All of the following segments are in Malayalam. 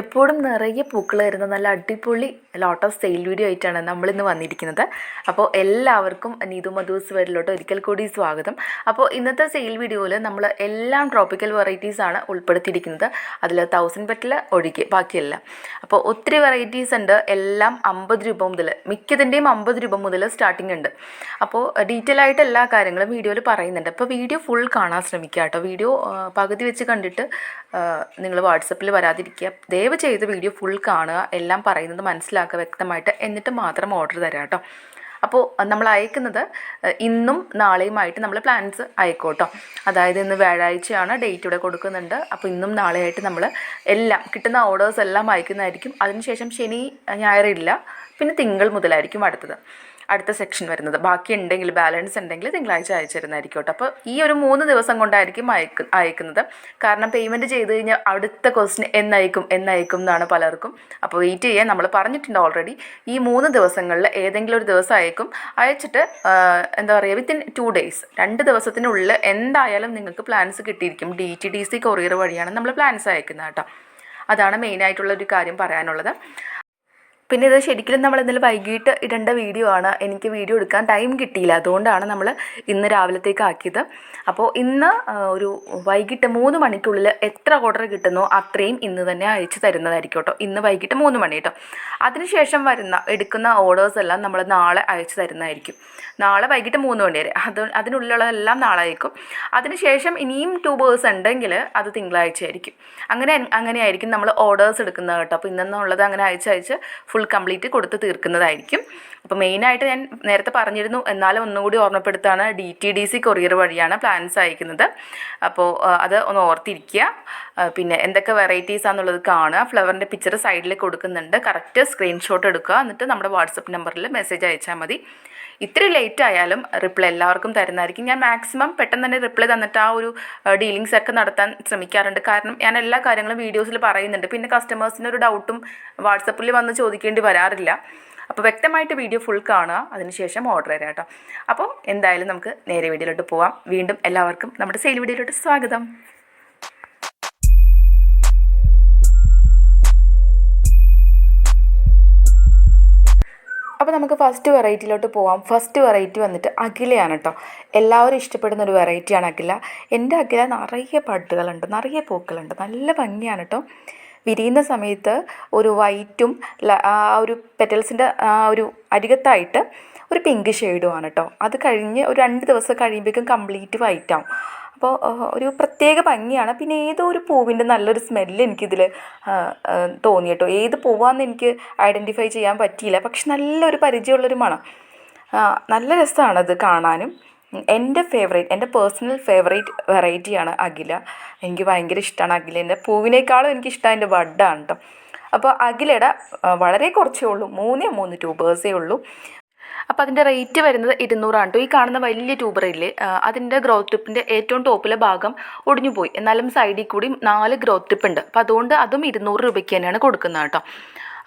എപ്പോഴും നിറയെ പൂക്കൾ വരുന്ന നല്ല അടിപൊളി ലോട്ടസ് സെയിൽ വീഡിയോ ആയിട്ടാണ് നമ്മളിന്ന് വന്നിരിക്കുന്നത്. അപ്പോൾ എല്ലാവർക്കും നീതു മധുസ് വേർഡിലോട്ട് ഒരിക്കൽ കൂടി സ്വാഗതം. അപ്പോൾ ഇന്നത്തെ സെയിൽ വീഡിയോയിൽ നമ്മൾ എല്ലാം ട്രോപ്പിക്കൽ വെറൈറ്റീസ് ആണ് ഉൾപ്പെടുത്തിയിരിക്കുന്നത്. അതിൽ തൗസൻഡ് പെറ്റിൽ ഒഴികെ ബാക്കിയെല്ലാം. അപ്പോൾ ഒത്തിരി വെറൈറ്റീസ് ഉണ്ട്. എല്ലാം അമ്പത് രൂപ മുതൽ മിക്കതിന്റെയും അമ്പത് രൂപ മുതൽ സ്റ്റാർട്ടിംഗ് ഉണ്ട്. അപ്പോൾ ഡീറ്റെയിൽ ആയിട്ട് എല്ലാ കാര്യങ്ങളും വീഡിയോയിൽ പറയുന്നുണ്ട്. അപ്പോൾ വീഡിയോ ഫുൾ കാണാൻ ശ്രമിക്കുക കേട്ടോ. വീഡിയോ പകുതി വെച്ച് കണ്ടിട്ട് നിങ്ങൾ വാട്സപ്പിൽ വരാതിരിക്കുക. ദയവ് ചെയ്ത് വീഡിയോ ഫുൾ കാണുക. എല്ലാം പറയുന്നത് മനസ്സിലാക്കുക വ്യക്തമായിട്ട് എന്നിട്ട് മാത്രം ഓർഡർ തരാം കേട്ടോ അപ്പോൾ നമ്മൾ അയക്കുന്നത് ഇന്നും നാളെയുമായിട്ട് നമ്മൾ പ്ലാൻസ് അയക്കോട്ടോ. അതായത് ഇന്ന് വ്യാഴാഴ്ചയാണ് ഡേറ്റ് ഇവിടെ കൊടുക്കുന്നുണ്ട്. അപ്പോൾ ഇന്നും നാളെയായിട്ട് നമ്മൾ എല്ലാം കിട്ടുന്ന ഓർഡേഴ്സ് എല്ലാം അയക്കുന്നതായിരിക്കും. അതിനുശേഷം ശനി ഞായറില്ല പിന്നെ തിങ്കൾ മുതലായിരിക്കും അടുത്തത്. അടുത്ത സെക്ഷൻ വരുന്നത്. ബാക്കി ഉണ്ടെങ്കിൽ ബാലൻസ് ഉണ്ടെങ്കിൽ തിങ്കളാഴ്ച അയച്ചു തരുന്നതായിരിക്കും കേട്ടോ. അപ്പോൾ ഈ ഒരു മൂന്ന് ദിവസം കൊണ്ടായിരിക്കും അയക്ക് അയക്കുന്നത്. കാരണം പേയ്മെന്റ് ചെയ്ത് കഴിഞ്ഞാൽ അടുത്ത ക്വസ്റ്റിന് എന്നയക്കും എന്നയക്കും എന്നാണ് പലർക്കും. അപ്പോൾ വെയിറ്റ് ചെയ്യാൻ നമ്മൾ പറഞ്ഞിട്ടുണ്ട് ഓൾറെഡി ഈ മൂന്ന് ദിവസങ്ങളിൽ ഏതെങ്കിലും ഒരു ദിവസം അയക്കും. അയച്ചിട്ട് എന്താ പറയുക വിത്തിൻ ടു ഡേയ്സ് രണ്ട് ദിവസത്തിനുള്ളിൽ എന്തായാലും നിങ്ങൾക്ക് plans കിട്ടിയിരിക്കും. D T D C courier വഴിയാണ് നമ്മൾ പ്ലാൻസ് അയക്കുന്നത് കേട്ടോ. അതാണ് മെയിനായിട്ടുള്ള ഒരു കാര്യം പറയാനുള്ളത്. പിന്നെ ഇത് ശരിക്കും നമ്മൾ ഇന്നലെ വൈകിട്ട് ഇടേണ്ട വീഡിയോ ആണ്. എനിക്ക് വീഡിയോ എടുക്കാൻ ടൈം കിട്ടിയില്ല. അതുകൊണ്ടാണ് നമ്മൾ ഇന്ന് രാവിലത്തേക്ക് ആക്കിയത്. അപ്പോൾ ഇന്ന് ഒരു വൈകിട്ട് മൂന്ന് മണിക്കുള്ളിൽ എത്ര ഓർഡർ കിട്ടുന്നോ അത്രയും ഇന്ന് തന്നെ അയച്ചു തരുന്നതായിരിക്കും കേട്ടോ. ഇന്ന് വൈകിട്ട് മൂന്ന് മണി കേട്ടോ. അതിനുശേഷം വരുന്ന എടുക്കുന്ന ഓർഡേഴ്സ് എല്ലാം നമ്മൾ നാളെ അയച്ചു തരുന്നതായിരിക്കും. നാളെ വൈകിട്ട് മൂന്ന് മണി വരെ. അത് അതിനുള്ളിലുള്ളതെല്ലാം നാളെ അയക്കും. അതിനുശേഷം ഇനിയും ട്യൂബേഴ്സ് ഉണ്ടെങ്കിൽ അത് തിങ്കളാഴ്ച ആയിരിക്കും അങ്ങനെ അങ്ങനെയായിരിക്കും നമ്മൾ ഓർഡേഴ്സ് എടുക്കുന്നത് കേട്ടോ. അപ്പോൾ ഇന്നെന്നുള്ളത് അങ്ങനെ അയച്ച് അയച്ച് ഫുൾ കംപ്ലീറ്റ് കൊടുത്ത് തീർക്കുന്നതായിരിക്കും. അപ്പോൾ മെയിനായിട്ട് ഞാൻ നേരത്തെ പറഞ്ഞിരുന്നു എന്നാലും ഒന്നുകൂടി ഓർമ്മപ്പെടുത്താണ് D T D C courier വഴിയാണ് പ്ലാൻസ് അയക്കുന്നത്. അപ്പോൾ അത് ഒന്ന് ഓർത്തിരിക്കുക. പിന്നെ എന്തൊക്കെ വെറൈറ്റീസ് ആണെന്നുള്ളത് കാണുക. ഫ്ലവറിന്റെ പിക്ചർ സൈഡിൽ കൊടുക്കുന്നുണ്ട്. കറക്റ്റ് സ്ക്രീൻഷോട്ട് എടുക്കുക. എന്നിട്ട് നമ്മുടെ വാട്സപ്പ് നമ്പറിൽ മെസ്സേജ് അയച്ചാൽ മതി. ഇത്തിരി ലേറ്റ് ആയാലും റിപ്ലൈ എല്ലാവർക്കും തരുന്നതായിരിക്കും. ഞാൻ മാക്സിമം പെട്ടെന്ന് തന്നെ റിപ്ലൈ തന്നിട്ട് ആ ഒരു ഡീലിങ്സ് ഒക്കെ നടത്താൻ ശ്രമിക്കാറുണ്ട്. കാരണം ഞാൻ എല്ലാ കാര്യങ്ങളും വീഡിയോസിൽ പറയുന്നുണ്ട്. പിന്നെ കസ്റ്റമേഴ്സിന് ഒരു ഡൗട്ടും വാട്സപ്പിൽ വന്ന് ചോദിക്കേണ്ടി വരാറില്ല. അപ്പോൾ വ്യക്തമായിട്ട് വീഡിയോ ഫുൾ കാണുക. അതിനുശേഷം ഓർഡർ തരാം കേട്ടോ. അപ്പോൾ എന്തായാലും നമുക്ക് നേരെ വീഡിയോയിലോട്ട് പോവാം. വീണ്ടും എല്ലാവർക്കും നമ്മുടെ സെയിൽ വീഡിയോയിലോട്ട് സ്വാഗതം. അപ്പോൾ നമുക്ക് ഫസ്റ്റ് വെറൈറ്റിയിലോട്ട് പോവാം. ഫസ്റ്റ് വെറൈറ്റി വന്നിട്ട് അഖിലയാണ് കേട്ടോ. എല്ലാവരും ഇഷ്ടപ്പെടുന്ന ഒരു വെറൈറ്റിയാണ് അഖില. എന്റെ അഖില നിറയെ പാട്ടുകളുണ്ട് നിറയെ പൂക്കളുണ്ട്. നല്ല ഭംഗിയാണ് കേട്ടോ. വിരിയുന്ന സമയത്ത് ഒരു വൈറ്റും ആ ഒരു പെറ്റൽസിന്റെ ആ ഒരു അരികത്തായിട്ട് ഒരു പിങ്ക് ഷെയ്ഡുമാണ് കേട്ടോ. അത് കഴിഞ്ഞ് ഒരു രണ്ട് ദിവസം കഴിയുമ്പോഴേക്കും കംപ്ലീറ്റ് വൈറ്റ് ആവും അപ്പോൾ ഒരു പ്രത്യേക ഭംഗിയാണ്. പിന്നെ ഏതോ ഒരു പൂവിന്റെ നല്ലൊരു സ്മെല്ല് എനിക്കിതിൽ തോന്നി കേട്ടോ. ഏത് പൂവാന്ന് എനിക്ക് ഐഡന്റിഫൈ ചെയ്യാൻ പറ്റിയില്ല. പക്ഷെ നല്ലൊരു പരിചയമുള്ളൊരു മണം. നല്ല രസമാണത് കാണാനും. എന്റെ ഫേവറേറ്റ് എന്റെ പേഴ്സണൽ ഫേവറേറ്റ് വെറൈറ്റിയാണ് അഖില. എനിക്ക് ഭയങ്കര ഇഷ്ടമാണ് അഖിലേന്റെ പൂവിനേക്കാളും എനിക്കിഷ്ടം അതിന്റെ ബഡാണ് കേട്ടോ അപ്പോൾ അഖിലയുടെ വളരെ കുറച്ചേ ഉള്ളൂ. മൂന്നേ മൂന്ന് ട്യൂബേഴ്സേ ഉള്ളൂ. അപ്പോൾ അതിന്റെ റേറ്റ് വരുന്നത് ഇരുന്നൂറാണ് കേട്ടോ ഈ കാണുന്ന വലിയ ട്യൂബറില്ലേ അതിന്റെ ഗ്രോത്ത് ടിപ്പിന്റെ ഏറ്റവും ടോപ്പിലെ ഭാഗം ഒടിഞ്ഞു പോയി. എന്നാലും സൈഡിൽ കൂടി നാല് ഗ്രോത്ത് ടിപ്പ് ഉണ്ട്. അപ്പോൾ അതുകൊണ്ട് അതും ഇരുന്നൂറ് രൂപയ്ക്ക് തന്നെയാണ് കൊടുക്കുന്നത് കേട്ടോ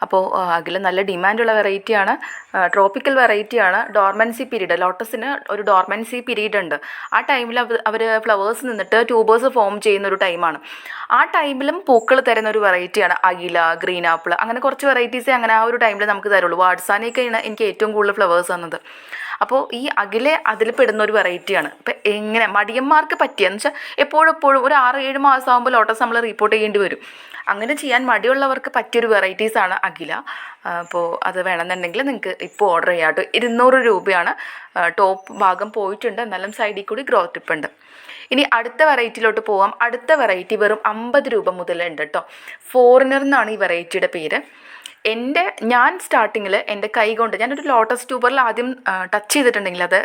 അപ്പോൾ അതിൽ നല്ല ഡിമാൻഡുള്ള വെറൈറ്റിയാണ്. ട്രോപ്പിക്കൽ വെറൈറ്റിയാണ്. ഡോർമൻസി പീരീഡ് ലോട്ടസിന് ഒരു ഡോർമൻസി പീരീഡ് ഉണ്ട് ആ ടൈമിൽ അവർ ഫ്ലവേഴ്സ് നിന്നിട്ട് ട്യൂബേഴ്സ് ഫോം ചെയ്യുന്ന ഒരു ടൈമാണ്. ആ ടൈമിലും പൂക്കൾ തരുന്ന ഒരു വെറൈറ്റിയാണ്. അഗില ഗ്രീൻ ആപ്പിൾ അങ്ങനെ കുറച്ച് വെറൈറ്റീസേ അങ്ങനെ ആ ഒരു ടൈമിൽ നമുക്ക് തരുള്ളൂ. വാട്സാനൊക്കെയാണ് എനിക്ക് ഏറ്റവും കൂടുതൽ ഫ്ലവേഴ്സ് തന്നത്. അപ്പോൾ ഈ അകിലെ അതിൽ പെടുന്ന ഒരു വെറൈറ്റിയാണ്. ഇപ്പം എങ്ങനെ മടിയന്മാർക്ക് പറ്റിയെന്ന് വെച്ചാൽ എപ്പോഴും എപ്പോഴും ഒരു ആറ് ഏഴ് മാസം ആകുമ്പോൾ ലോട്ടസ് നമ്മൾ റിപ്പോർട്ട് ചെയ്യേണ്ടി വരും. അങ്ങനെ ചെയ്യാൻ മടിയുള്ളവർക്ക് പറ്റിയൊരു വെറൈറ്റീസാണ് അഖില അപ്പോൾ അത് വേണമെന്നുണ്ടെങ്കിൽ നിങ്ങൾക്ക് ഇപ്പോൾ ഓർഡർ ചെയ്യാം കേട്ടോ. ഇരുന്നൂറ് രൂപയാണ് ടോപ്പ് ഭാഗം പോയിട്ടുണ്ട്. എന്നാലും സൈഡിൽ കൂടി ഗ്രോത്ത് ടിപ്പ് ഉണ്ട്. ഇനി അടുത്ത വെറൈറ്റിയിലോട്ട് പോവാം. അടുത്ത വെറൈറ്റി വെറും അമ്പത് രൂപ മുതലുണ്ട് കേട്ടോ. ഫോറിനർ എന്നാണ് ഈ വെറൈറ്റിയുടെ പേര്. എന്റെ ഞാൻ സ്റ്റാർട്ടിങ്ങിൽ എന്റെ കൈ കൊണ്ട് ഞാനൊരു ലോട്ടസ് ട്യൂബറിൽ ആദ്യം ടച്ച് ചെയ്തിട്ടുണ്ടെങ്കിൽ അത്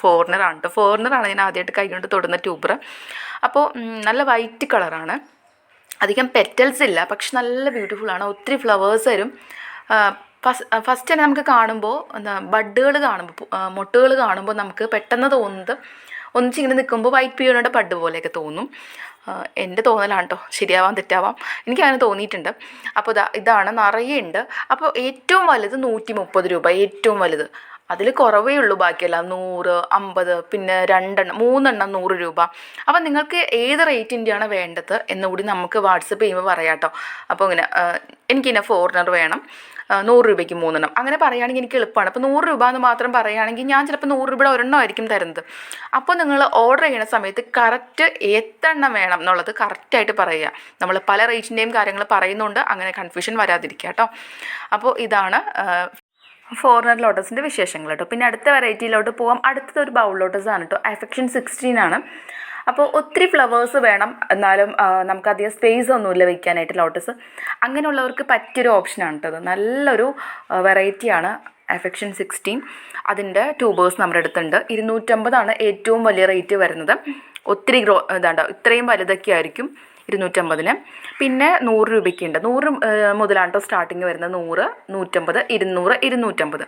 ഫോറിനറാണ് കേട്ടോ ഫോറിനറാണ് ഞാൻ ആദ്യമായിട്ട് കൈ കൊണ്ട് തൊടുന്ന ട്യൂബർ അപ്പോൾ നല്ല വൈറ്റ് കളറാണ് അധികം പെറ്റൽസ് ഇല്ല പക്ഷെ നല്ല ബ്യൂട്ടിഫുൾ ആണ്. ഒത്തിരി ഫ്ലവേഴ്സ് വരും. ഫസ്റ്റ് തന്നെ നമുക്ക് കാണുമ്പോൾ എന്താ ബഡ്ഡുകൾ കാണുമ്പോൾ മൊട്ടുകൾ കാണുമ്പോൾ നമുക്ക് പെട്ടെന്ന് തോന്നുന്നത് ഒന്നിച്ചിങ്ങനെ നിൽക്കുമ്പോൾ വൈറ്റ് പിയോണയുടെ ബഡ് പോലെയൊക്കെ തോന്നും. എന്റെ തോന്നലാണ് കേട്ടോ ശരിയാവാം തെറ്റാവാം. എനിക്കങ്ങനെ തോന്നിയിട്ടുണ്ട്. അപ്പോൾ ഇതാ ഇതാണ് നിറയെ ഉണ്ട് അപ്പോൾ ഏറ്റവും വലുത് നൂറ്റി മുപ്പത് രൂപ ഏറ്റവും വലുത്. അതിൽ കുറവേ ഉള്ളൂ ബാക്കിയെല്ലാം. നൂറ് അമ്പത് പിന്നെ രണ്ടെണ്ണം മൂന്നെണ്ണം നൂറ് രൂപ. അപ്പം നിങ്ങൾക്ക് ഏത് റേറ്റിന്റെയാണ് വേണ്ടത് എന്നുകൂടി നമുക്ക് വാട്സപ്പ് ചെയ്യുമ്പോൾ പറയാം കേട്ടോ. അപ്പോൾ ഇങ്ങനെ എനിക്കിങ്ങനെ ഫോറിനർ വേണം. നൂറ് രൂപയ്ക്ക് മൂന്നെണ്ണം. അങ്ങനെ പറയുകയാണെങ്കിൽ എനിക്ക് എളുപ്പമാണ്. അപ്പോൾ നൂറ് രൂപ എന്ന് മാത്രം പറയുകയാണെങ്കിൽ ഞാൻ ചിലപ്പോൾ നൂറ് രൂപയുടെ ഒരെണ്ണം ആയിരിക്കും തരുന്നത്. അപ്പോൾ നിങ്ങൾ ഓർഡർ ചെയ്യുന്ന സമയത്ത് കറക്റ്റ് എത്തെണ്ണം വേണം എന്നുള്ളത് കറക്റ്റായിട്ട് പറയുക. നമ്മൾ പല റേറ്റിന്റെയും കാര്യങ്ങൾ പറയുന്നുണ്ട്. അങ്ങനെ കൺഫ്യൂഷൻ വരാതിരിക്കുക കേട്ടോ. അപ്പോൾ ഇതാണ് ഫോറിനർ ലോട്ടസിന്റെ വിശേഷങ്ങൾ കേട്ടോ. പിന്നെ അടുത്ത വെറൈറ്റിയിലോട്ട് പോകാം അടുത്തത് ഒരു ബൗൾ ലോട്ടസ് ആണ് കേട്ടോ. അഫെക്ഷൻ സിക്സ്റ്റീൻ ആണ്. അപ്പോൾ ഒത്തിരി ഫ്ലവേഴ്സ് വേണം. എന്നാലും നമുക്കധികം സ്പേസ് ഒന്നുമില്ല വെക്കാനായിട്ട് ലോട്ടസ് അങ്ങനെയുള്ളവർക്ക് പറ്റിയൊരു ഓപ്ഷനാണ് കേട്ടത് നല്ലൊരു വെറൈറ്റിയാണ് എഫെക്ഷൻ സിക്സ്റ്റീൻ അതിന്റെ ട്യൂബേഴ്സ് നമ്മുടെ അടുത്തുണ്ട്. ഇരുന്നൂറ്റമ്പതാണ് ഏറ്റവും വലിയ റേറ്റ് വരുന്നത്. ഒത്തിരി ഗ്രോ ഇതാണ്ട് ഇത്രയും വലുതൊക്കെ ആയിരിക്കും ഇരുന്നൂറ്റമ്പതിന്. പിന്നെ നൂറ് രൂപയ്ക്കുണ്ട്. നൂറ് മുതലാണ് കേട്ടോ സ്റ്റാർട്ടിങ് വരുന്നത്. നൂറ് നൂറ്റമ്പത് ഇരുന്നൂറ് ഇരുന്നൂറ്റമ്പത്.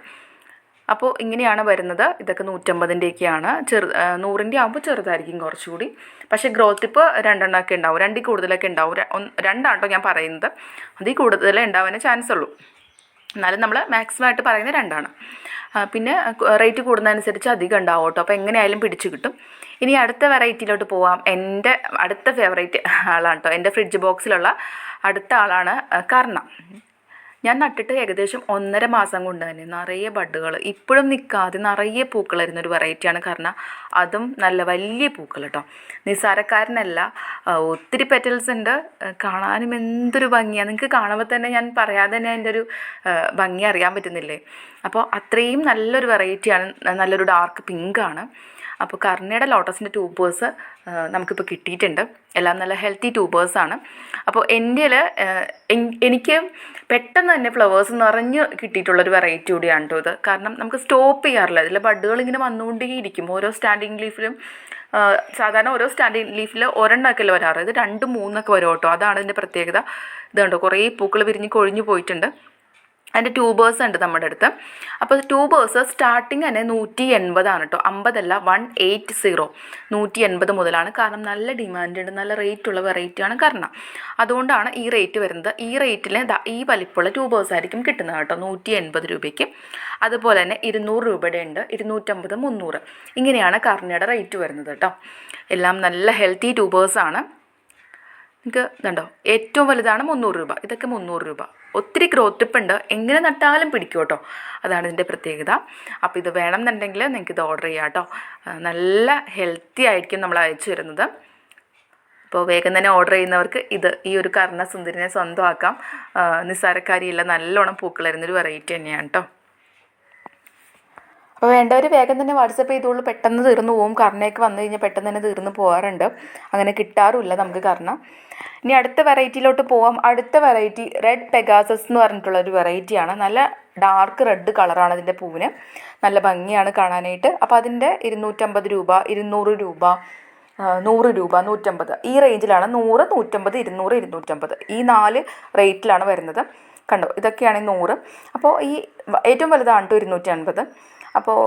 അപ്പോൾ ഇങ്ങനെയാണ് വരുന്നത്. ഇതൊക്കെ നൂറ്റമ്പതിന്റെയൊക്കെയാണ് ചെറു നൂറിന്റെ ആകുമ്പോൾ ചെറുതായിരിക്കും കുറച്ചുകൂടി. പക്ഷേ ഗ്രോത്ത് ഇപ്പോൾ രണ്ടെണ്ണമൊക്കെ ഉണ്ടാവും. രണ്ടിൽ കൂടുതലൊക്കെ ഉണ്ടാവും. രണ്ടാണ് കേട്ടോ ഞാൻ പറയുന്നത്. അതിൽ കൂടുതലേ ഉണ്ടാവാനേ ചാൻസ് ഉള്ളൂ. എന്നാലും നമ്മൾ മാക്സിമം ആയിട്ട് പറയുന്നത് രണ്ടാണ്. പിന്നെ റേറ്റ് കൂടുന്നതനുസരിച്ച് അധികം ഉണ്ടാവും കേട്ടോ. അപ്പോൾ എങ്ങനെയായാലും പിടിച്ചു കിട്ടും. ഇനി അടുത്ത വെറൈറ്റിയിലോട്ട് പോവാം. എന്റെ അടുത്ത ഫേവറേറ്റ് ആളാണ് കേട്ടോ. എന്റെ ഫ്രിഡ്ജ് ബോക്സിലുള്ള അടുത്ത ആളാണ് കർണ. ഞാൻ നട്ടിട്ട് ഏകദേശം ഒന്നര മാസം കൊണ്ട് തന്നെ നിറയെ ബഡുകൾ ഇപ്പോഴും നിൽക്കാതെ നിറയെ പൂക്കൾ വരുന്ന ഒരു വെറൈറ്റിയാണ് കാരണം അതും നല്ല വലിയ പൂക്കൾ കേട്ടോ നിസ്സാരക്കാരനല്ല ആ, ഒത്തിരി പെറ്റൽസ് ഉണ്ട്. കാണാനും എന്തൊരു ഭംഗിയാണ് നിങ്ങൾക്ക് കാണുമ്പോൾ തന്നെ ഞാൻ പറയാതെ തന്നെ അതിന്റെ ഒരു ഭംഗി അറിയാൻ പറ്റുന്നില്ലേ? അപ്പോൾ അത്രയും നല്ലൊരു വെറൈറ്റിയാണ് നല്ലൊരു ഡാർക്ക് പിങ്കാണ് അപ്പോൾ കർണയുടെ ലോട്ടസിന്റെ ട്യൂബേഴ്സ് നമുക്കിപ്പോൾ കിട്ടിയിട്ടുണ്ട്. എല്ലാം നല്ല ഹെൽത്തി ട്യൂബേഴ്സാണ് അപ്പോൾ എന്റെ എനിക്ക് പെട്ടെന്ന് തന്നെ ഫ്ലവേഴ്സ് നിറഞ്ഞ് കിട്ടിയിട്ടുള്ളൊരു വെറൈറ്റി കൂടിയാണ് കേട്ടോ ഇത്. കാരണം നമുക്ക് സ്റ്റോപ്പ് ചെയ്യാറില്ല. ഇതിൽ ബഡുകൾ ഇങ്ങനെ വന്നുകൊണ്ടേയിരിക്കും ഓരോ സ്റ്റാൻഡിങ് ലീഫിലും സാധാരണ ഓരോ സ്റ്റാൻഡിങ് ലീഫിൽ ഒരെണ്ണമൊക്കെയല്ലേ വരാറ്. ഇത് രണ്ട് മൂന്നൊക്കെ വരും കേട്ടോ. അതാണ് ഇതിന്റെ പ്രത്യേകത. ഇത് കണ്ടോ കുറേ പൂക്കൾ വിരിഞ്ഞ് കൊഴിഞ്ഞു പോയിട്ടുണ്ട്. അതിന്റെ ട്യൂബേഴ്സ് ഉണ്ട് നമ്മുടെ അടുത്ത്. അപ്പോൾ ട്യൂബേഴ്സ് സ്റ്റാർട്ടിങ് തന്നെ നൂറ്റി എൺപതാണ് കേട്ടോ. അമ്പതല്ല വൺ എയ്റ്റ് സീറോ നൂറ്റി എൺപത് മുതലാണ്. കാരണം നല്ല ഡിമാൻഡ് ഉണ്ട് നല്ല റേറ്റ് ഉള്ള വെറൈറ്റിയാണ് കാരണം അതുകൊണ്ടാണ് ഈ റേറ്റ് വരുന്നത്. ഈ റേറ്റിൽ ഈ വലിപ്പമുള്ള ട്യൂബേഴ്സ് ആയിരിക്കും കിട്ടുന്നത് കേട്ടോ നൂറ്റി എൺപത് രൂപയ്ക്ക്. അതുപോലെ തന്നെ ഇരുന്നൂറ് രൂപയുടെ ഉണ്ട് ഇരുന്നൂറ്റമ്പത് മുന്നൂറ്. ഇങ്ങനെയാണ് കർണയുടെ റേറ്റ് വരുന്നത് കേട്ടോ. എല്ലാം നല്ല ഹെൽത്തി ട്യൂബേഴ്സാണ് നിങ്ങൾക്ക് ഇതുണ്ടോ? ഏറ്റവും വലുതാണ് മുന്നൂറ് രൂപ. ഇതൊക്കെ മുന്നൂറ് രൂപ. ഒത്തിരി ഗ്രോത്ത് ഉണ്ട്. എങ്ങനെ നട്ടാലും പിടിക്കും കേട്ടോ അതാണ് ഇതിന്റെ പ്രത്യേകത. അപ്പോൾ ഇത് വേണം എന്നുണ്ടെങ്കിൽ നിങ്ങൾക്ക് ഇത് ഓർഡർ ചെയ്യാം കേട്ടോ നല്ല ഹെൽത്തി ആയിരിക്കും നമ്മൾ അയച്ചു തരുന്നത്. അപ്പോൾ വേഗം തന്നെ ഓർഡർ ചെയ്യുന്നവർക്ക് ഇത് ഈ ഒരു കർണ സുന്ദരിനെ സ്വന്തമാക്കാം നിസ്സാരക്കാരിയല്ല നല്ലോണം പൂക്കൾ വരുന്നൊരു വെറൈറ്റി തന്നെയാണ് കേട്ടോ അപ്പോൾ വേണ്ടവർ വേഗം തന്നെ വാട്സപ്പ് ചെയ്തോളൂ. പെട്ടെന്ന് തീർന്നു പോവും. കർണയൊക്കെ വന്നു കഴിഞ്ഞാൽ പെട്ടെന്ന് തന്നെ തീർന്നു പോകാറുണ്ട് അങ്ങനെ കിട്ടാറുമില്ല നമുക്ക് കർണ. ഇനി അടുത്ത വെറൈറ്റിയിലോട്ട് പോവാം. അടുത്ത വെറൈറ്റി റെഡ് പെഗാസസ് എന്ന് പറഞ്ഞിട്ടുള്ള ഒരു വെറൈറ്റിയാണ് നല്ല ഡാർക്ക് റെഡ് കളറാണ് അതിന്റെ പൂവിന്. നല്ല ഭംഗിയാണ് കാണാനായിട്ട്. അപ്പോൾ അതിന്റെ ഇരുന്നൂറ്റമ്പത് രൂപ ഇരുന്നൂറ് രൂപ നൂറ് രൂപ നൂറ്റമ്പത്. ഈ റേഞ്ചിലാണ് നൂറ് നൂറ്റമ്പത് ഇരുന്നൂറ് ഇരുന്നൂറ്റമ്പത്. ഈ നാല് റേറ്റിലാണ് വരുന്നത്. കണ്ടോ? ഇതൊക്കെയാണ് നൂറ്. അപ്പോൾ ഈ ഏറ്റവും വലുതാണ് കേട്ടോ ഇരുന്നൂറ്റി അൻപത് അപ്പോൾ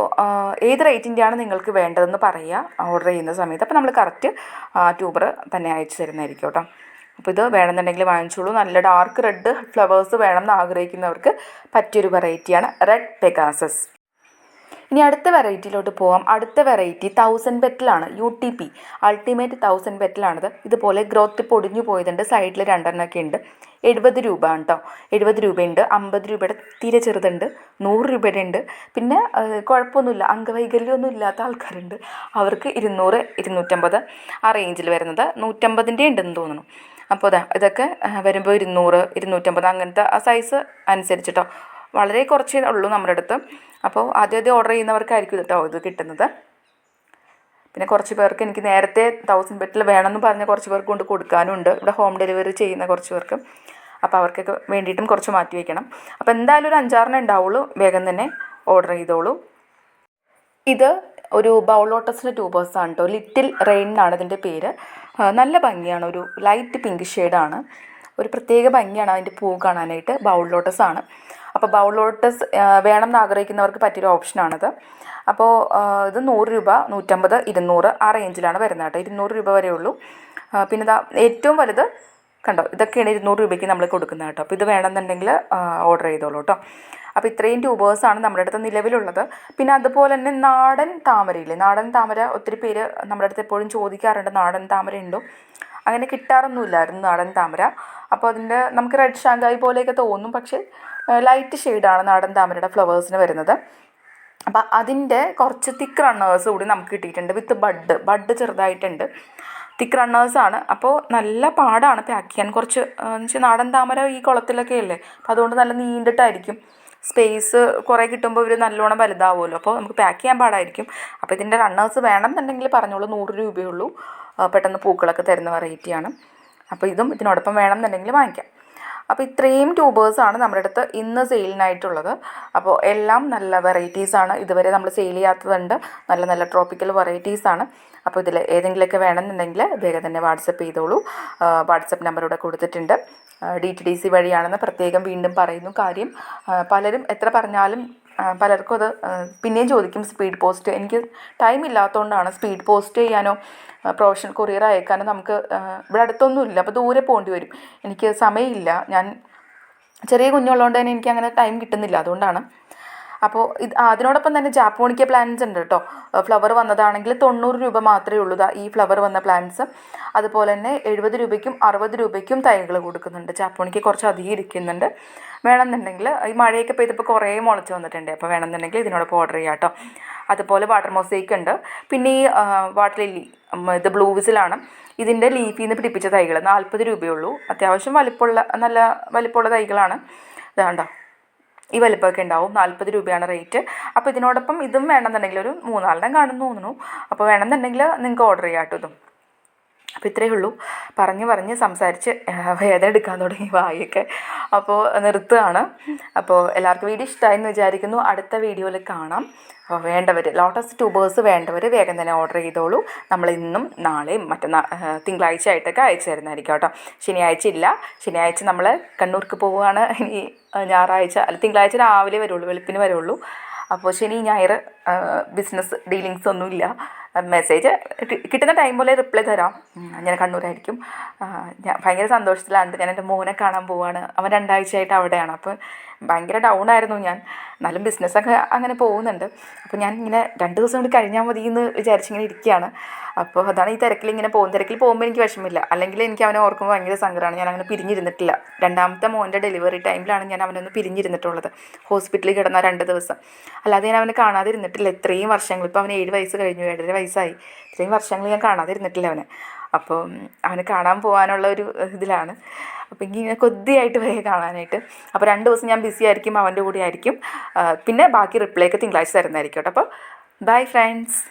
ഏത് റേറ്റിന്റെയാണ് നിങ്ങൾക്ക് വേണ്ടതെന്ന് പറയുക ഓർഡർ ചെയ്യുന്ന സമയത്ത്. അപ്പോൾ നമ്മൾ കറക്റ്റ് ട്യൂബർ തന്നെ അയച്ചു തരുന്നതായിരിക്കും കേട്ടോ അപ്പോൾ ഇത് വേണമെന്നുണ്ടെങ്കിൽ വാങ്ങിച്ചോളൂ. നല്ല ഡാർക്ക് റെഡ് ഫ്ലവേഴ്സ് വേണം എന്ന് ആഗ്രഹിക്കുന്നവർക്ക് പറ്റിയൊരു വെറൈറ്റിയാണ് റെഡ് പെഗാസസ് ഇനി അടുത്ത വെറൈറ്റിയിലോട്ട് പോകാം അടുത്ത variety thousand ബെറ്റിലാണ് U T P ultimate thousand ബെറ്റിലാണത് ഇതുപോലെ ഗ്രോത്ത് പൊടിഞ്ഞു പോയതുണ്ട്. സൈഡിൽ രണ്ടെണ്ണമൊക്കെ ഉണ്ട്. എഴുപത് രൂപ കേട്ടോ എഴുപത് രൂപയുണ്ട് അമ്പത് രൂപയുടെ തീരെ ചെറുതുണ്ട് നൂറ് രൂപയുടെ ഉണ്ട്. പിന്നെ കുഴപ്പമൊന്നുമില്ല. അംഗവൈകല്യമൊന്നും ഇല്ലാത്ത ആൾക്കാരുണ്ട്. അവർക്ക് ഇരുന്നൂറ് ഇരുന്നൂറ്റമ്പത് ആ റേഞ്ചിൽ വരുന്നത്. നൂറ്റമ്പതിന്റെ ഉണ്ടെന്ന് തോന്നുന്നു. അപ്പോൾ അതാ ഇതൊക്കെ വരുമ്പോൾ ഇരുന്നൂറ് ഇരുന്നൂറ്റമ്പത് അങ്ങനത്തെ ആ സൈസ് അനുസരിച്ചിട്ടോ. വളരെ കുറച്ചേ ഉള്ളൂ നമ്മുടെ അടുത്ത്. അപ്പോൾ ആദ്യം ഓർഡർ ചെയ്യുന്നവർക്കായിരിക്കും കേട്ടോ ഇത് കിട്ടുന്നത്. പിന്നെ കുറച്ച് പേർക്ക് എനിക്ക് നേരത്തെ തൗസൻഡ് ബെറ്റിൽ വേണമെന്ന് പറഞ്ഞ കുറച്ച് പേർക്ക് കൊണ്ട് കൊടുക്കാനുണ്ട് ഇവിടെ ഹോം ഡെലിവറി ചെയ്യുന്ന കുറച്ച് പേർക്ക്. അപ്പോൾ അവർക്കൊക്കെ വേണ്ടിയിട്ടും കുറച്ച് മാറ്റി വയ്ക്കണം അപ്പോൾ എന്തായാലും ഒരു അഞ്ചാറിനെ ഉണ്ടാവുള്ളൂ. വേഗം തന്നെ ഓർഡർ ചെയ്തോളൂ. ഇത് ഒരു ബൗൾ ഓട്ടസിന്റെ ട്യൂബേഴ്സ് ആണ് കേട്ടോ ലിറ്റിൽ റെയിൻ എന്നാണ് ഇതിന്റെ പേര്. നല്ല ഭംഗിയാണ്. ഒരു ലൈറ്റ് പിങ്ക് ഷെയ്ഡാണ് ഒരു പ്രത്യേക ഭംഗിയാണ് അതിന്റെ പൂ കാണാനായിട്ട്. ബൗൾ ലോട്ടസ് ആണ്. അപ്പോൾ ബൗൾ ലോട്ടസ് വേണം എന്ന് ആഗ്രഹിക്കുന്നവർക്ക് പറ്റിയൊരു ഓപ്ഷനാണിത് അപ്പോൾ ഇത് നൂറ് രൂപ നൂറ്റമ്പത് ഇരുന്നൂറ് ആ റേഞ്ചിലാണ് വരുന്നത് കേട്ടോ. ഇരുന്നൂറ് രൂപ വരെ ഉള്ളൂ. പിന്നെ ഇതാ ഏറ്റവും വലുത് കണ്ടോ? ഇതൊക്കെയാണ് ഇരുന്നൂറ് രൂപയ്ക്ക് നമ്മൾ കൊടുക്കുന്നത് കേട്ടോ. അപ്പോൾ ഇത് വേണമെന്നുണ്ടെങ്കിൽ ഓർഡർ ചെയ്തോളൂ കേട്ടോ. അപ്പോൾ ഇത്രയും ട്യൂബേഴ്സാണ് നമ്മുടെ അടുത്ത് നിലവിലുള്ളത്. പിന്നെ അതുപോലെ തന്നെ നാടൻ താമരയില്ലേ നാടൻ താമര ഒത്തിരി പേര് നമ്മുടെ അടുത്ത് എപ്പോഴും ചോദിക്കാറുണ്ട്. നാടൻ താമര ഉണ്ടോ? അങ്ങനെ കിട്ടാറൊന്നുമില്ലായിരുന്നു നാടൻ താമര. അപ്പോൾ അതിന്റെ നമുക്ക് റെഡ് ഷാങ്കായി പോലെയൊക്കെ തോന്നും. പക്ഷേ ലൈറ്റ് ഷെയ്ഡാണ് നാടൻ താമരയുടെ ഫ്ലവേഴ്സിന് വരുന്നത്. അപ്പം അതിന്റെ കുറച്ച് തിക്ക് റണ്ണേഴ്സ് കൂടി നമുക്ക് കിട്ടിയിട്ടുണ്ട്. വിത്ത് ബഡ് ബഡ് ചെറുതായിട്ടുണ്ട്. തിക്ക് റണ്ണേഴ്സാണ് അപ്പോൾ നല്ല പാടാണ് പാക്ക് ചെയ്യാൻ കുറച്ച് എന്ന് വെച്ചാൽ നാടൻ താമര ഈ കുളത്തിലൊക്കെ അല്ലേ അപ്പോൾ അതുകൊണ്ട് നല്ല നീണ്ടിട്ടായിരിക്കും. സ്പേസ് കുറേ കിട്ടുമ്പോൾ ഇവർ നല്ലോണം വലുതാവുമല്ലോ. അപ്പോൾ നമുക്ക് പാക്ക് ചെയ്യാൻ പാടായിരിക്കും. അപ്പോൾ ഇതിന്റെ റണ്ണേഴ്സ് വേണം എന്നുണ്ടെങ്കിൽ പറഞ്ഞോളൂ നൂറ് രൂപയേ ഉള്ളൂ. പെട്ടെന്ന് പൂക്കളൊക്കെ തരുന്ന വെറൈറ്റിയാണ് അപ്പോൾ ഇതും ഇതിനോടൊപ്പം വേണം എന്നുണ്ടെങ്കിൽ വാങ്ങിക്കാം. അപ്പോൾ ഇത്രയും ട്യൂബേഴ്സാണ് നമ്മുടെ അടുത്ത് ഇന്ന് സെയിലിനായിട്ടുള്ളത് അപ്പോൾ എല്ലാം നല്ല വെറൈറ്റീസാണ് ഇതുവരെ നമ്മൾ സെയിൽ ചെയ്യാത്തതുണ്ട്. നല്ല നല്ല ട്രോപ്പിക്കൽ വെറൈറ്റീസാണ് അപ്പോൾ ഇതിൽ ഏതെങ്കിലുമൊക്കെ വേണമെന്നുണ്ടെങ്കിൽ വേഗം തന്നെ വാട്സപ്പ് ചെയ്തോളൂ. വാട്സപ്പ് നമ്പർ ഇവിടെ കൊടുത്തിട്ടുണ്ട്. ഡി ടി ഡി സി വഴിയാണെന്ന് പ്രത്യേകം വീണ്ടും പറയുന്നു കാര്യം. പലരും എത്ര പറഞ്ഞാലും പലർക്കും അത് പിന്നെയും ചോദിക്കും സ്പീഡ് പോസ്റ്റ് എനിക്ക് ടൈം ഇല്ലാത്തതുകൊണ്ടാണ് സ്പീഡ് പോസ്റ്റ് ചെയ്യാനോ പ്രൊഫഷണൽ കൊറിയർ അയക്കാനോ നമുക്ക് ഇവിടെ അടുത്തൊന്നും ഇല്ല അപ്പോൾ ദൂരെ പോകേണ്ടി വരും. എനിക്ക് സമയമില്ല. ഞാൻ ചെറിയ കുഞ്ഞുള്ളതുകൊണ്ട് തന്നെ എനിക്ക് അങ്ങനെ ടൈം കിട്ടുന്നില്ല. അതുകൊണ്ടാണ് അപ്പോൾ ഇത് അതിനോടൊപ്പം തന്നെ ജാപ്പോണിക്ക പ്ലാന്റ്സ് ഉണ്ട് കേട്ടോ. ഫ്ലവർ വന്നതാണെങ്കിൽ തൊണ്ണൂറ് രൂപ മാത്രമേ ഉള്ളൂ. ഈ ഫ്ലവർ വന്ന പ്ലാന്റ്സ് അതുപോലെ തന്നെ എഴുപത് രൂപയ്ക്കും അറുപത് രൂപയ്ക്കും തൈകൾ കൊടുക്കുന്നുണ്ട്. ജാപ്പോണിക്ക് കുറച്ച് അധികം ഇരിക്കുന്നുണ്ട്. വേണമെന്നുണ്ടെങ്കിൽ ഈ മഴയൊക്കെ പെയ്തപ്പോൾ കുറേ മുളച്ച് വന്നിട്ടുണ്ട്. അപ്പോൾ വേണമെന്നുണ്ടെങ്കിൽ ഇതിനോടൊപ്പം ഓർഡർ ചെയ്യാം കേട്ടോ. അതുപോലെ വാട്ടർ മൊസൈക്ക് ഉണ്ട്. പിന്നെ ഈ വാട്ടർ ലില്ലി ഇത് ബ്ലൂ വിസിലാണ് ഇതിന്റെ ലീഫിൽ നിന്ന് പിടിപ്പിച്ച തൈകൾ നാൽപ്പത് രൂപയുള്ളൂ അത്യാവശ്യം വലിപ്പമുള്ള നല്ല വലിപ്പമുള്ള തൈകളാണ്. ഇതാണ്ടോ ഈ വലിപ്പമൊക്കെ ഉണ്ടാവും. നാൽപ്പത് രൂപയാണ് റേറ്റ് അപ്പോൾ ഇതിനോടൊപ്പം ഇതും വേണമെന്നുണ്ടെങ്കിൽ ഒരു മൂന്നാലെണ്ണം കാണുമെന്ന് തോന്നുന്നു. അപ്പോൾ വേണമെന്നുണ്ടെങ്കിൽ നിങ്ങൾക്ക് ഓർഡർ ചെയ്യാം കേട്ടോ ഇതും. അപ്പോൾ ഇത്രയേ ഉള്ളൂ. പറഞ്ഞ് പറഞ്ഞ് സംസാരിച്ച് വേദന എടുക്കാൻ തുടങ്ങി വായൊക്കെ. അപ്പോൾ നിർത്തുകയാണ് അപ്പോൾ എല്ലാവർക്കും വീഡിയോ ഇഷ്ടമായി എന്ന് വിചാരിക്കുന്നു. അടുത്ത വീഡിയോയിൽ കാണാം. അപ്പോൾ വേണ്ടവർ ലോട്ടസ് ട്യൂബേഴ്സ് വേണ്ടവർ വേഗം തന്നെ ഓർഡർ ചെയ്തോളൂ. നമ്മൾ ഇന്നും നാളെയും മറ്റന്നാ തിങ്കളാഴ്ച ആയിട്ടൊക്കെ അയച്ചു തരുന്നതായിരിക്കും കേട്ടോ. ശനിയാഴ്ച ഇല്ല. ശനിയാഴ്ച നമ്മൾ കണ്ണൂർക്ക് പോവുകയാണ്. ഇനി ഞായറാഴ്ച അല്ല തിങ്കളാഴ്ച രാവിലെ വരുള്ളൂ വെളുപ്പിന് വരുള്ളൂ. അപ്പോൾ ശനി ഞായർ ബിസിനസ് ഡീലിങ്സ് ഒന്നുമില്ല. മെസ്സേജ് കിട്ടുന്ന ടൈം പോലെ റിപ്ലൈ തരാം. ഞാൻ കണ്ണൂരായിരിക്കും. ഞാൻ ഭയങ്കര സന്തോഷത്തിലാണ് ഞാൻ എന്റെ മോനെ കാണാൻ പോവാണ്. അവൻ രണ്ടാഴ്ചയായിട്ട് അവിടെയാണ്. അപ്പോൾ ഭയങ്കര ഡൗൺ ആയിരുന്നു ഞാൻ. എന്നാലും ബിസിനസ്സൊക്കെ അങ്ങനെ പോകുന്നുണ്ട്. അപ്പോൾ ഞാൻ ഇങ്ങനെ രണ്ട് ദിവസം കൂടി കഴിഞ്ഞാൽ മതി എന്ന് വിചാരിച്ചിങ്ങനെ ഇരിക്കുകയാണ് അപ്പോൾ അതാണ് ഈ തിരക്കിൽ ഇങ്ങനെ പോകും തിരക്കിൽ പോകുമ്പോൾ എനിക്ക് വിഷമമില്ല അല്ലെങ്കിൽ എനിക്ക് അവനെ ഓർക്കുമ്പോൾ ഭയങ്കര സങ്കടമാണ് ഞാൻ അങ്ങനെ പിരിഞ്ഞിരുന്നിട്ടില്ല. രണ്ടാമത്തെ മോന്റെ ഡെലിവറി ടൈമിലാണ് ഞാൻ അവനൊന്ന് പിരിഞ്ഞിരുന്നിട്ടുള്ളത്. ഹോസ്പിറ്റലിൽ കിടന്ന രണ്ട് ദിവസം. അല്ലാതെ ഞാൻ അവനെ കാണാതിരുന്നിട്ടില്ല. ഇത്രയും വർഷങ്ങൾ. ഇപ്പോൾ അവൻ ഏഴ് വയസ്സ് കഴിഞ്ഞു. ഏഴര വയസ്സായി. ഇത്രയും വർഷങ്ങൾ ഞാൻ കാണാതിരുന്നിട്ടില്ല അവനെ. അപ്പോൾ അവനെ കാണാൻ പോകാനുള്ള ഒരു ഇതിലാണ്. അപ്പോൾ ഇങ്ങനെ കൊതിയായിട്ട് വരെ കാണാനായിട്ട്. അപ്പോൾ രണ്ട് ദിവസം ഞാൻ ബിസി ആയിരിക്കും അവന്റെ കൂടെ ആയിരിക്കും. പിന്നെ ബാക്കി റിപ്ലൈ ഒക്കെ തിങ്കളാഴ്ച തരുന്നതായിരിക്കും കേട്ടോ. അപ്പോൾ ബൈ ഫ്രണ്ട്സ്.